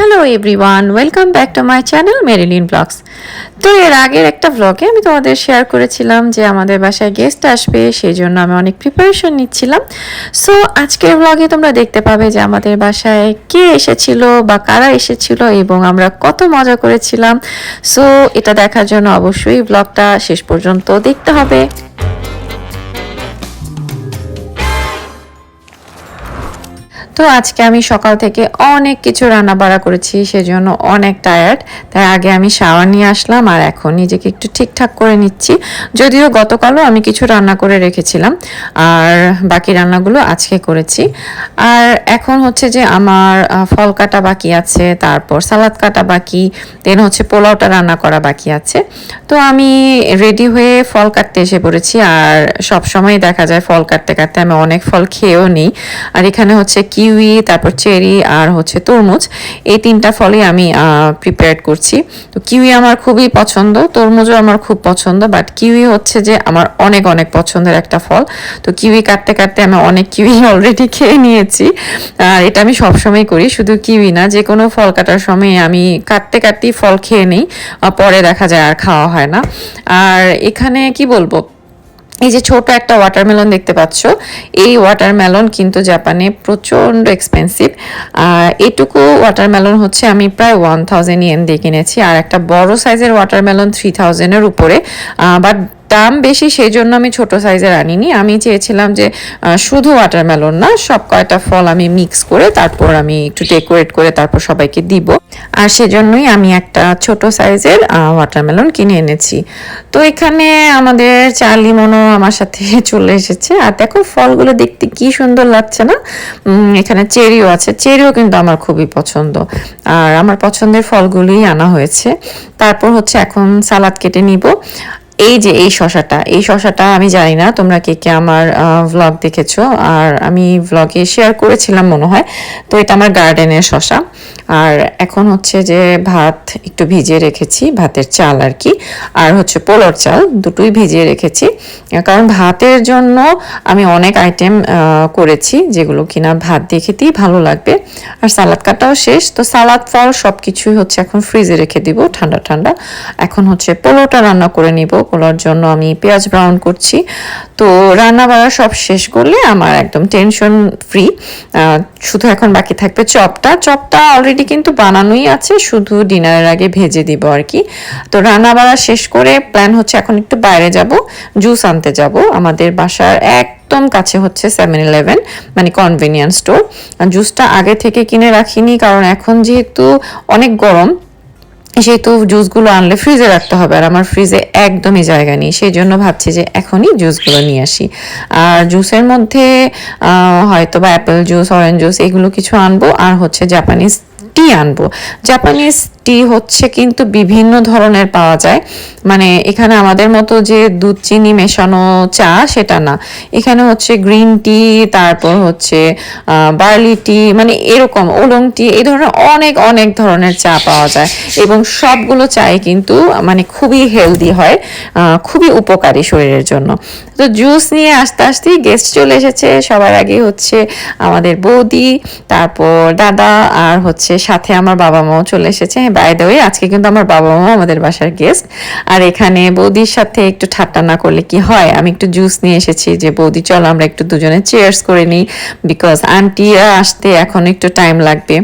Hello everyone welcome back to my channel Marilyn vlogs তো এর আগের একটা ব্লগে আমি তোমাদের শেয়ার করেছিলাম যে আমাদের বাসায় গেস্ট আসবে সেই জন্য আমি অনেক প্রিপারেশন নিচ্ছিলাম। সো আজকের ব্লগে তোমরা দেখতে পাবে যে আমাদের বাসায় কে এসেছিল বা কারা এসেছিল এবং আমরা কত মজা করেছিলাম। সো এটা দেখার জন্য অবশ্যই ব্লগটা শেষ পর্যন্ত দেখতে হবে। তো আজকে আমি সকাল থেকে অনেক কিছু রান্না বাড়া করেছি, সেজন্য অনেক টায়ার্ড তাই আগে আমি শাওয়ার নিয়ে আসলাম আর এখন নিজেকে একটু ঠিকঠাক করে নিচ্ছি। যদিও গতকালও আমি কিছু রান্না করে রেখেছিলাম, আর বাকি রান্নাগুলো আজকে করেছি। আর এখন হচ্ছে যে আমার ফল কাটা বাকি আছে, তারপর সালাদ কাটা বাকি দেন হচ্ছে পোলাওটা রান্না করা বাকি আছে। তো আমি রেডি হয়ে ফল কাটতে এসে পড়েছি, আর সব সময় দেখা যায় ফল কাটতে কাটতে আমি অনেক ফল খেয়েও নিই। আর এখানে হচ্ছে কিউই তারপর চেরি আর হচ্ছে তরমুজ, এই তিনটা ফলই আমি প্রিপেয়ার করছি। তো কিউই আমার খুবই পছন্দ, তরমুজও আমার খুব পছন্দ বাট কিউই হচ্ছে যে আমার অনেক অনেক পছন্দের একটা ফল। তো কিউই কাটতে কাটতে আমি অনেক কিউই অলরেডি খেয়ে নিয়েছি, আর এটা আমি সবসময় করি, শুধু কিউই না, যে কোনো ফল কাটার সময় আমি কাটতে, কাটতেই ফল খেয়ে নিই পরে দেখা যায় আর খাওয়া হয় না। আর এখানে কি বলব? এই যে ছোট একটা ওয়াটারমেলন দেখতে পাচ্ছ, এই ওয়াটারমেলন কিন্তু জাপানে প্রচণ্ড এক্সপেন্সিভ এটুকু ওয়াটারমেলন হচ্ছে আমি প্রায় ওয়ান থাউজেন্ড ইয়েন দিয়ে কিনেছি, আর একটা বড় সাইজের ওয়াটারমেলন থ্রি থাউজেন্ডের উপরে। বাট দাম বেশি সেই জন্য আমি ছোট সাইজের আনিনি। আমি চেয়েছিলাম যে শুধু ওয়াটারমেলন না, সব কয়টা ফল আমি মিক্স করে তারপর আমি একটু ডেকোরেট করে তারপর সবাইকে দিব। আর সেজন্যই আমি একটা ছোট সাইজের ওয়াটারমেলন কিনে এনেছি। তো এখানে আমাদের চার্লি মনো আমার সাথে চলে এসেছে। আর দেখো, ফলগুলো দেখতে কি সুন্দর লাগছে না? এখানে চেরিও আছে। চেরিও কিন্তু আমার খুবই পছন্দ। আর আমার পছন্দের ফলগুলোই আনা হয়েছে। তারপর হচ্ছে এখন সালাদ কেটে নিব। এই যে এই শশাটা এই শশাটা আমি জানি না, তোমরা কে কে আমার ভ্লগ দেখেছ, আর আমি ভ্লগে শেয়ার করেছিলাম মনে হয়, তো এটা আমার গার্ডেনের শশা, আর এখন হচ্ছে যে ভাত একটু ভিজিয়ে রেখেছি, ভাতের চাল আর কি, আর হচ্ছে পোলর চাল, দুটোই ভিজিয়ে রেখেছি, কারণ ভাতের জন্য আমি অনেক আইটেম করেছি, যেগুলো কিনা ভাত দিয়ে খেতেই ভালো লাগবে, আর সালাদ কাটাও শেষ, তো সালাদ ফল সব কিছুই হচ্ছে এখন ফ্রিজে রেখে দিব, ঠান্ডা ঠান্ডা, এখন হচ্ছে পোলোটা রান্না করে নিব পোলোর জন্য আমি পেঁয়াজ ব্রাউন করছি। তো রান্না বাড়া সব শেষ করলে আমার একদম টেনশন ফ্রি শুধু এখন বাকি থাকবে চপটা। চপটা অলরেডি কিন্তু বানানোই আছে, শুধু ডিনারের আগে ভেজে দিব আর কি। তো রান্না বাড়া শেষ করে প্ল্যান হচ্ছে এখন একটু বাইরে যাব জুস আনতে যাব। আমাদের বাসার এক একদম কাছে হচ্ছে সেভেন ইলেভেন মানে কনভেনিয়েন্স স্টোর জুসটা আগে থেকে কিনে রাখিনি, কারণ এখন যেহেতু অনেক গরম সেহেতু জুসগুলো আনলে ফ্রিজে রাখতে হবে আর আমার ফ্রিজে একদমই জায়গা নেই সেই জন্য ভাবছি যে এখনই জুসগুলো নিয়ে আসি। আর জুসের মধ্যে হয়তো বা অ্যাপেল জুস অরেঞ্জ জুস এগুলো কিছু আনব, আর হচ্ছে জাপানিজ টি আনব। জাপানিজ টি হচ্ছে কিন্তু বিভিন্ন ধরনের পাওয়া যায়। মানে এখানে আমাদের মতো যে দুধ চিনি মেশানো চা, সেটা না। এখানে হচ্ছে গ্রিন টি, তারপর হচ্ছে বার্লি টি মানে এরকম ওলং টি, এই ধরনের অনেক অনেক ধরনের চা পাওয়া যায়। এবং সবগুলো চাই কিন্তু মানে খুবই হেলদি হয় খুবই উপকারী শরীরের জন্য। তো জুস নিয়ে আস্তে আস্তেই গেস্ট চলে এসেছে। সবার আগে হচ্ছে আমাদের বৌদি, তারপর দাদা, আর হচ্ছে সাথে আমার বাবা মাও চলে এসেছে। বাই দ্য ওয়ে আজকে কিন্তু আমার বাবা মাও আমাদের বাসার গেস্ট আর এখানে বৌদির সাথে একটু ঠাট্টা না করলে কি হয়? আমি একটু জুস নিয়ে এসেছি যে, বৌদি, চলো আমরা একটু দুজনে চেয়ার্স করে নিই। বিকজ আন্টিরা আসতে এখন একটু টাইম লাগবে।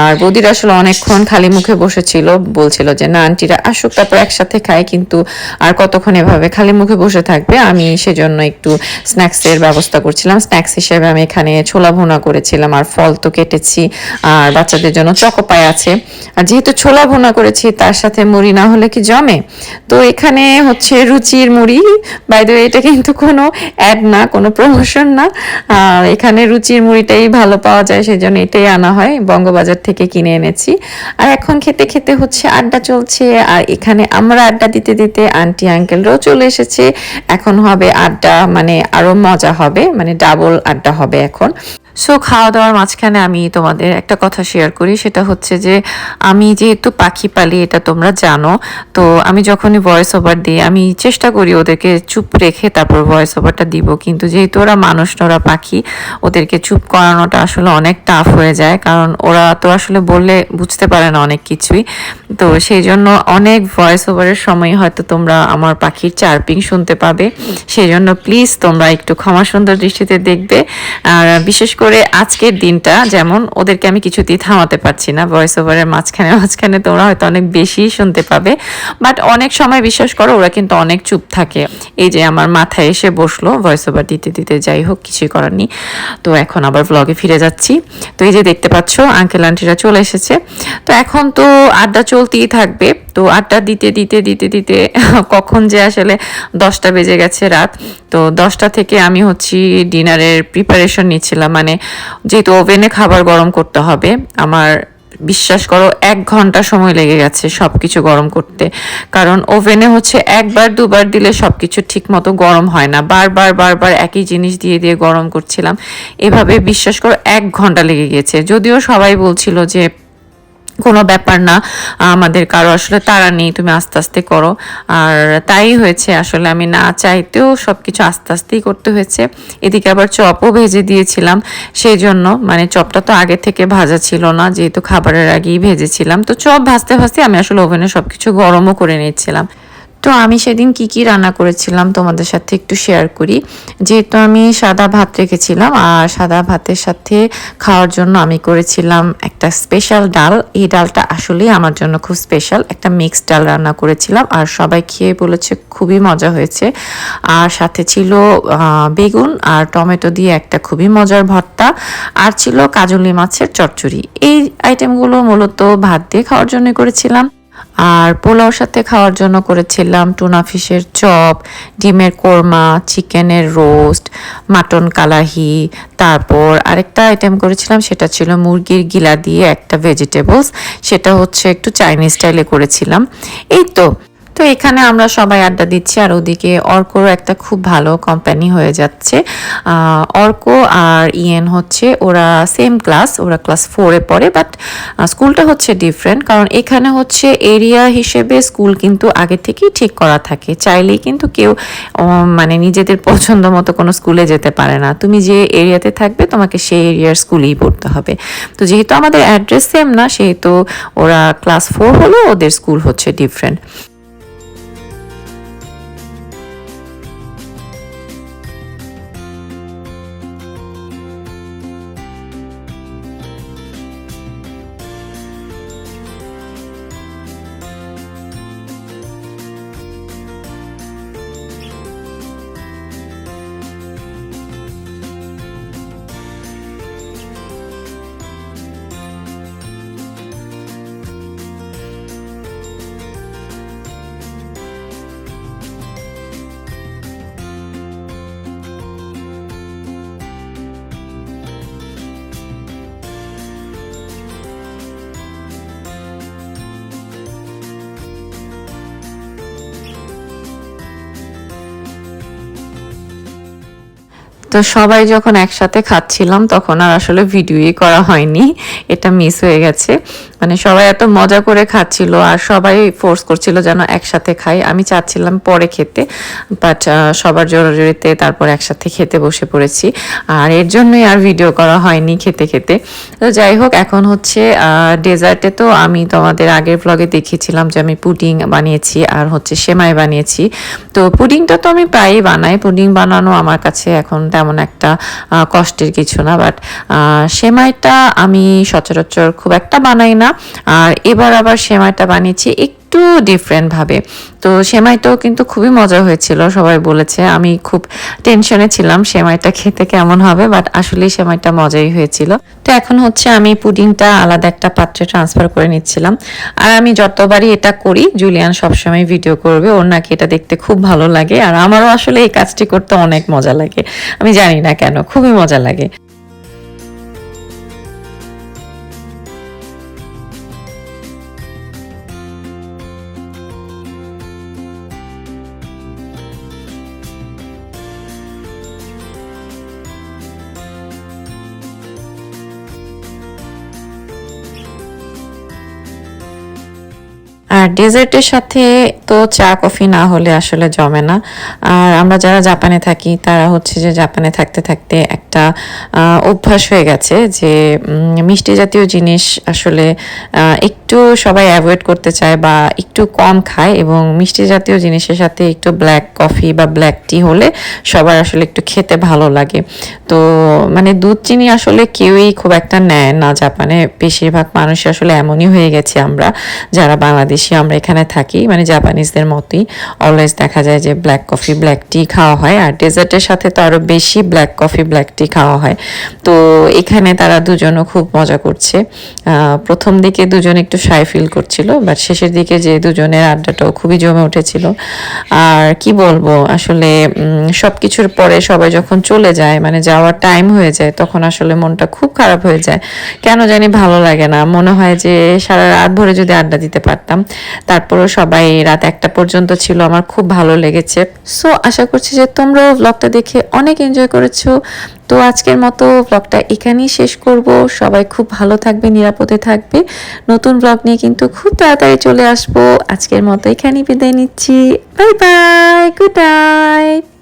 আর বৌদির আসলে অনেকক্ষণ খালি মুখে বসেছিল। বলছিল যে, না, আন্টিরা আসুক, তারপর একসাথে খায় কিন্তু আর কতক্ষণ এভাবে খালি মুখে বসে থাকবে, আমি সেজন্য একটু স্ন্যাক্সের ব্যবস্থা করছিলাম। স্ন্যাক্স হিসেবে আমি এখানে ছোলা ভুনা করেছিলাম। আর ফল তো কেটেছি। আর বাচ্চাদের জন্য চকোপাই আছে। আর যেহেতু ছোলা ভুনা করেছি, তার সাথে মুড়ি না হলে কি জমে? তো এখানে হচ্ছে রুচির মুড়ি। বাই দ্য এটা কিন্তু কোনো অ্যাড না, কোনো প্রমোশন না। এখানে রুচির মুড়িটাই ভালো পাওয়া যায় সেই জন্য এটাই আনা হয়, বঙ্গবাজার থেকে কিনে এনেছি। আর এখন খেতে খেতে হচ্ছে আড্ডা চলছে, আর এখানে আমরা আড্ডা দিতে দিতে আন্টি আঙ্কেলরাও চলে এসেছে। এখন হবে আড্ডা মানে আরও মজা হবে মানে ডাবল আড্ডা হবে এখন। সো খাওয়া দাওয়ার মাঝখানে আমি তোমাদের একটা কথা শেয়ার করি, সেটা হচ্ছে যে আমি যেহেতু পাখি পালি, এটা তোমরা জানো, তো আমি যখনই ভয়েস ওভার দিই, আমি চেষ্টা করি ওদেরকে চুপ রেখে তারপর ভয়েস ওভারটা দিব। কিন্তু যেহেতু ওরা মানুষ ওরা পাখি, ওদেরকে চুপ করানোটা আসলে অনেক টাফ হয়ে যায়, কারণ ওরা তো আসলে বললে বুঝতে পারে না অনেক কিছুই। তো সেই জন্য অনেক ভয়েস ওভারের সময় হয়তো তোমরা আমার পাখির চার্পিং শুনতে পাবে। সেই জন্য প্লিজ তোমরা একটু ক্ষমা সুন্দর দৃষ্টিতে দেখবে। আর বিশেষ করে আজকের দিনটা যেমন ওদেরকে আমি কিছুতেই থামাতে পারছি না ভয়েস ওভারের মাঝখানে মাঝখানে তোমরা হয়তো অনেক বেশি শুনতে পাবে। বাট অনেক সময় বিশ্বাস করো, ওরা কিন্তু অনেক চুপ থাকে। এই যে আমার মাথায় এসে বসল ভয়েস ওভার দিতে দিতে যাই হোক, কিছুই করার নেই। তো এখন আবার ব্লগে ফিরে যাচ্ছি। তো এই যে দেখতে পাচ্ছ আঙ্কেল আন্টিরা চলে এসেছে। তো এখন তো আড্ডা চলতেই থাকবে। তো আড্ডা দিতে দিতে দিতে দিতে কখন যে আসলে দশটা বেজে গেছে রাত। তো দশটা থেকে আমি হচ্ছি ডিনারের প্রিপারেশন নিচ্ছিলাম। মানে যেহেতু ওভেনে খাবার গরম করতে হবে, আমার বিশ্বাস করো এক ঘণ্টা সময় লেগে গেছে সব কিছু গরম করতে। কারণ ওভেনে হচ্ছে একবার, দুবার দিলে সব কিছু ঠিক মতো গরম হয় না। বারবার বারবার একই জিনিস দিয়ে দিয়ে গরম করছিলাম। এভাবে বিশ্বাস করো এক ঘণ্টা লেগে গেছে যদিও সবাই বলছিল যে কোনো ব্যাপার না, আমাদের কারও আসলে তারা নেই, তুমি আস্তে আস্তে করো। আর তাই হয়েছে, আসলে আমি না চাইতেও সব কিছু আস্তে আস্তেই করতে হয়েছে। এদিকে আবার চপও ভেজে দিয়েছিলাম সেই জন্য মানে চপটা তো আগে থেকে ভাজা ছিল না, যেহেতু খাবারের আগেই ভেজেছিলাম। তো চপ ভাজতে ভাজতে আমি আসলে ওভেনে সব কিছু গরমও করে নিচ্ছিলাম তো আমি সেদিন কি কি রান্না করেছিলাম তোমাদের সাথে একটু শেয়ার করি। যেহেতু আমি সাদা ভাত রেখেছিলাম, আর সাদা ভাতের সাথে খাওয়ার জন্য আমি করেছিলাম একটা স্পেশাল ডাল। এই ডালটা আসলেই আমার জন্য খুব স্পেশাল একটা মিক্সড ডাল রান্না করেছিলাম, আর সবাই খেয়ে বলেছে খুবই মজা হয়েছে। আর সাথে ছিল বেগুন আর টমেটো দিয়ে একটা খুবই মজার ভর্তা। আর ছিল কাজলি মাছের চচ্চড়ি। এই আইটেমগুলো মূলত ভাত দিয়ে খাওয়ার জন্য করেছিলাম। আর পোলাওর সাথে খাওয়ার জন্য করেছিলাম টুনা ফিশের চপ, ডিমের কোরমা, চিকেনের রোস্ট, মাটন কালাহি। তারপর আরেকটা আইটেম করেছিলাম, সেটা ছিল মুরগির গিলা দিয়ে একটা ভেজিটেবলস সেটা হচ্ছে একটু চাইনিজ স্টাইলে করেছিলাম। এই তো তো এখানে আমরা সবাই আড্ডা দিচ্ছি, আর ওদিকে অর্কর একটা খুব ভালো কোম্পানি হয়ে যাচ্ছে। অর্ক আর ইএন হচ্ছে, ওরা সেম ক্লাস ওরা ক্লাস ফোরে পড়ে বাট স্কুলটা হচ্ছে ডিফারেন্ট কারণ এখানে হচ্ছে এরিয়া হিসেবে স্কুল কিন্তু আগে থেকেই ঠিক করা থাকে। চাইলেই কিন্তু কেউ মানে নিজেদের পছন্দ মতো কোনো স্কুলে যেতে পারে না। তুমি যে এরিয়াতে থাকবে, তোমাকে সেই এরিয়ার স্কুলেই পড়তে হবে। তো যেহেতু আমাদের অ্যাড্রেস সেম না, সেহেতু ওরা ক্লাস ফোর হলেও ওদের স্কুল হচ্ছে ডিফারেন্ট তো সবাই যখন একসাথে খাচ্ছিলাম, তখন আর আসলে ভিডিওই করা হয়নি। এটা মিস হয়ে গেছে। মানে সবাই এত মজা করে খাচ্ছিল আর সবাই ফোর্স করছিল যেন একসাথে খাই। আমি চাচ্ছিলাম পরে খেতে বাট সবার জোরাজোরিতে তারপর একসাথে খেতে বসে পড়েছি। আর এর জন্যই আর ভিডিও করা হয়নি খেতে খেতে। তো যাই হোক, এখন হচ্ছে ডেজার্টে তো আমি তোমাদের আগের ব্লগে দেখিয়েছিলাম যে আমি পুডিং বানিয়েছি আর হচ্ছে সেমাই বানিয়েছি। তো পুডিংটা তো আমি প্রায়ই বানাই। পুডিং বানানো আমার কাছে এখন তেমন একটা কষ্টের কিছু না বাট সেমাইটা আমি সচরাচর খুব একটা বানাই না। আর এবার আবার সেমাইটা বানিয়েছি একটু ডিফারেন্টভাবে তো সেমাইটাও কিন্তু খুবই মজা হয়েছিল, সবাই বলেছে। আমি খুব টেনশনে ছিলাম সেমাইটা খেতে কেমন হবে বাট আসলেই সেমাইটা মজাই হয়েছিল। তো এখন হচ্ছে আমি পুডিংটা আলাদা একটা পাত্রে ট্রান্সফার করে নিচ্ছিলাম। আর আমি যতবারই এটা করি জুলিয়ান সবসময় ভিডিও করবে, ওর নাকি এটা দেখতে খুব ভালো লাগে। আর আমারও আসলে এই কাজটি করতে অনেক মজা লাগে। আমি জানি না কেন, খুবই মজা লাগে। আর ডেজার্টের সাথে তো চা, কফি না হলে আসলে জমে না। আর আমরা যারা জাপানে থাকি, তারা হচ্ছে যে জাপানে থাকতে থাকতে একটা অভ্যাস হয়ে গেছে যে মিষ্টি জাতীয় জিনিস আসলে একটু সবাই অ্যাভয়েড করতে চায় বা একটু কম খায় এবং মিষ্টি জাতীয় জিনিসের সাথে একটু ব্ল্যাক কফি বা ব্ল্যাক টি হলে সবার আসলে একটু খেতে ভালো লাগে। তো মানে দুধ, চিনি আসলে কেউই খুব একটা নেয় না জাপানে। বেশিরভাগ মানুষ আসলে এমনই হয়ে গেছে আমরা, যারা বাংলাদেশি আমরা এখানে থাকি। মানে জাপানিজদের মতোই অলওয়েজ দেখা যায় যে ব্ল্যাক কফি ব্ল্যাক টি খাওয়া হয়। আর ডেজার্টের সাথে তো আরও বেশি ব্ল্যাক কফি ব্ল্যাক টি খাওয়া হয়। তো এখানে তারা দুজনও খুব মজা করছে। প্রথম দিকে দুজন একটু শাই ফিল করছিল বাট শেষের দিকে যে দুজনের আড্ডাটাও খুবই জমে উঠেছিল। আর কি বলব, আসলে সব কিছুর পরে সবাই যখন চলে যায় মানে যাওয়ার টাইম হয়ে যায়, তখন আসলে মনটা খুব খারাপ হয়ে যায়। কেন জানি ভালো লাগে না। মনে হয় যে সারা রাত ভরে যদি আড্ডা দিতে পারতাম, তারপরও সবাই রাত একটা পর্যন্ত ছিল, আমার খুব ভালো লেগেছে। সো আশা করছি যে তোমরাও ব্লগটা দেখে অনেক এনজয় করেছ। তো আজকের মতো ব্লগটা এখানেই শেষ করব। সবাই খুব ভালো থাকবে, নিরাপদে থাকবে। নতুন ব্লগ নিয়ে কিন্তু খুব তাড়াতাড়ি চলে আসব। আজকের মতো এখানেই বিদায় নিচ্ছি। Bye bye good night